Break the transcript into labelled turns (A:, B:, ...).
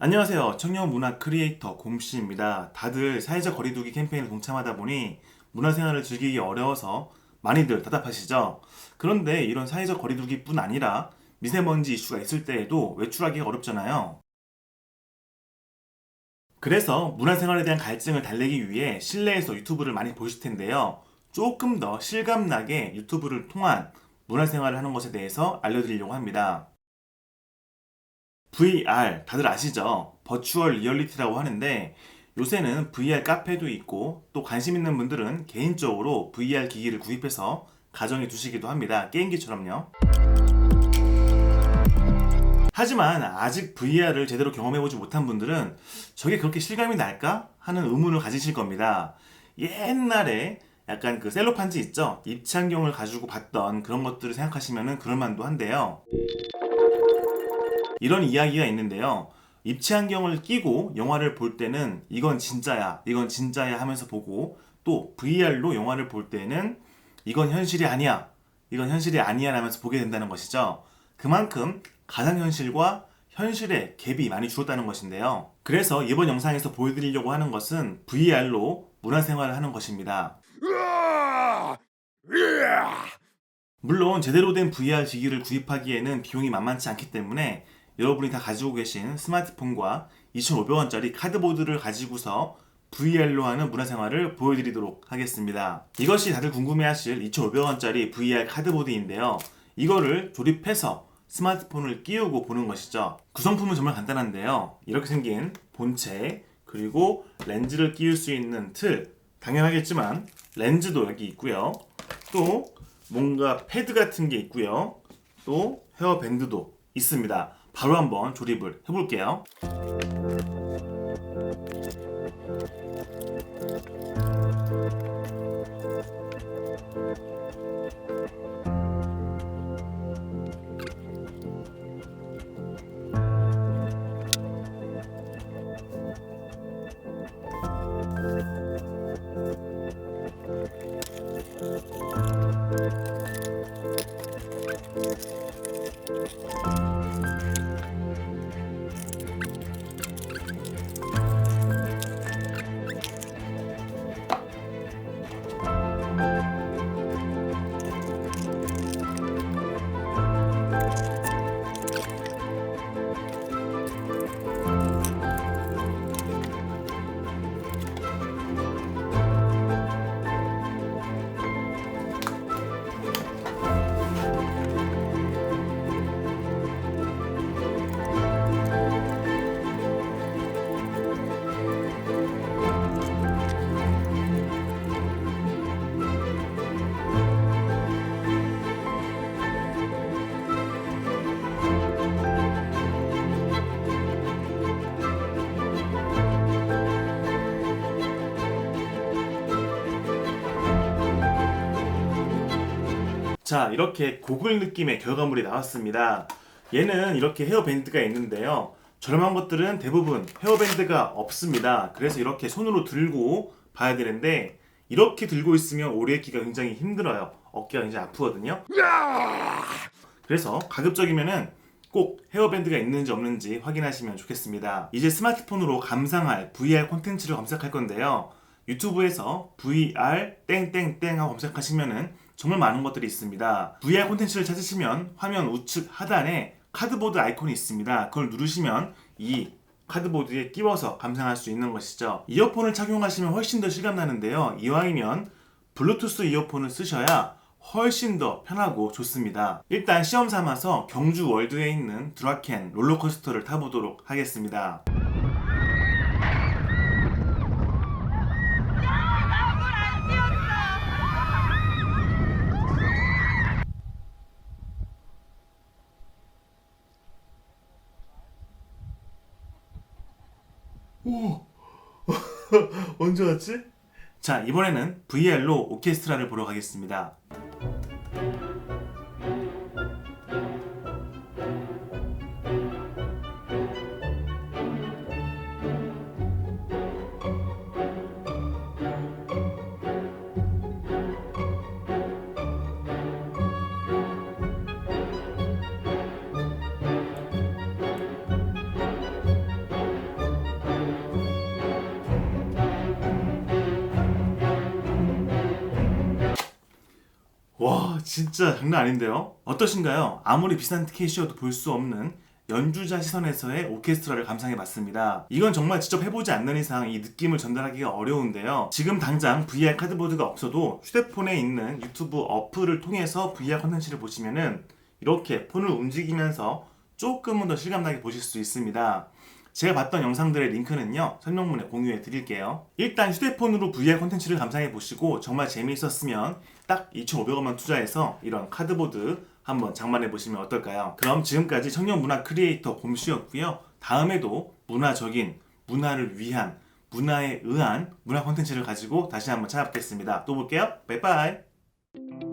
A: 안녕하세요. 청년 문화 크리에이터 곰씨입니다. 다들 사회적 거리두기 캠페인에 동참하다 보니 문화생활을 즐기기 어려워서 많이들 답답하시죠? 그런데 이런 사회적 거리두기뿐 아니라 미세먼지 이슈가 있을 때에도 외출하기가 어렵잖아요. 그래서 문화생활에 대한 갈증을 달래기 위해 실내에서 유튜브를 많이 보실 텐데요. 조금 더 실감나게 유튜브를 통한 문화생활을 하는 것에 대해서 알려드리려고 합니다. VR 다들 아시죠? 버추얼 리얼리티라고 하는데 요새는 VR 카페도 있고 또 관심 있는 분들은 개인적으로 VR 기기를 구입해서 가정에 두시기도 합니다. 게임기처럼요. 하지만 아직 VR을 제대로 경험해보지 못한 분들은 저게 그렇게 실감이 날까? 하는 의문을 가지실 겁니다. 옛날에 약간 그 셀로판지 있죠? 입창경을 가지고 봤던 그런 것들을 생각하시면 그럴만도 한데요. 이런 이야기가 있는데요. 입체 안경을 끼고 영화를 볼 때는 이건 진짜야, 이건 진짜야 하면서 보고 또 VR로 영화를 볼 때는 이건 현실이 아니야, 이건 현실이 아니야 하면서 보게 된다는 것이죠. 그만큼 가상현실과 현실의 갭이 많이 줄었다는 것인데요. 그래서 이번 영상에서 보여드리려고 하는 것은 VR로 문화생활을 하는 것입니다. 물론 제대로 된 VR 기기를 구입하기에는 비용이 만만치 않기 때문에 여러분이 다 가지고 계신 스마트폰과 2,500원짜리 카드보드를 가지고서 VR로 하는 문화생활을 보여드리도록 하겠습니다. 이것이 다들 궁금해하실 2,500원짜리 VR 카드보드인데요. 이거를 조립해서 스마트폰을 끼우고 보는 것이죠. 구성품은 정말 간단한데요. 이렇게 생긴 본체, 그리고 렌즈를 끼울 수 있는 틀, 당연하겠지만 렌즈도 여기 있고요. 또 뭔가 패드 같은 게 있고요. 또 헤어밴드도 있습니다. 바로 한번 조립을 해볼게요. 자, 이렇게 고글 느낌의 결과물이 나왔습니다. 얘는 이렇게 헤어밴드가 있는데요. 저렴한 것들은 대부분 헤어밴드가 없습니다. 그래서 이렇게 손으로 들고 봐야 되는데 이렇게 들고 있으면 오래 입기가 굉장히 힘들어요. 어깨가 굉장히 아프거든요. 그래서 가급적이면은 꼭 헤어밴드가 있는지 없는지 확인하시면 좋겠습니다. 이제 스마트폰으로 감상할 VR 콘텐츠를 검색할 건데요. 유튜브에서 VR 땡땡땡 하고 검색하시면은 정말 많은 것들이 있습니다. VR 콘텐츠를 찾으시면 화면 우측 하단에 카드보드 아이콘이 있습니다. 그걸 누르시면 이 카드보드에 끼워서 감상할 수 있는 것이죠. 이어폰을 착용하시면 훨씬 더 실감나는데요. 이왕이면 블루투스 이어폰을 쓰셔야 훨씬 더 편하고 좋습니다. 일단 시험 삼아서 경주 월드에 있는 드라켄 롤러코스터를 타보도록 하겠습니다. 오, 언제 왔지? 자, 이번에는 VR로 오케스트라를 보러 가겠습니다. 와 진짜 장난 아닌데요? 어떠신가요? 아무리 비싼 티켓이어도 볼 수 없는 연주자 시선에서의 오케스트라를 감상해봤습니다. 이건 정말 직접 해보지 않는 이상 이 느낌을 전달하기가 어려운데요. 지금 당장 VR 카드보드가 없어도 휴대폰에 있는 유튜브 어플을 통해서 VR 컨텐츠를 보시면은 이렇게 폰을 움직이면서 조금은 더 실감나게 보실 수 있습니다. 제가 봤던 영상들의 링크는요 설명문에 공유해 드릴게요. 일단 휴대폰으로 VR 콘텐츠를 감상해 보시고 정말 재미있었으면 딱 2,500원만 투자해서 이런 카드보드 한번 장만해 보시면 어떨까요? 그럼 지금까지 청년 문화 크리에이터 곰씨였고요. 다음에도 문화적인 문화를 위한 문화에 의한 문화 콘텐츠를 가지고 다시 한번 찾아뵙겠습니다. 또 볼게요. 바이바이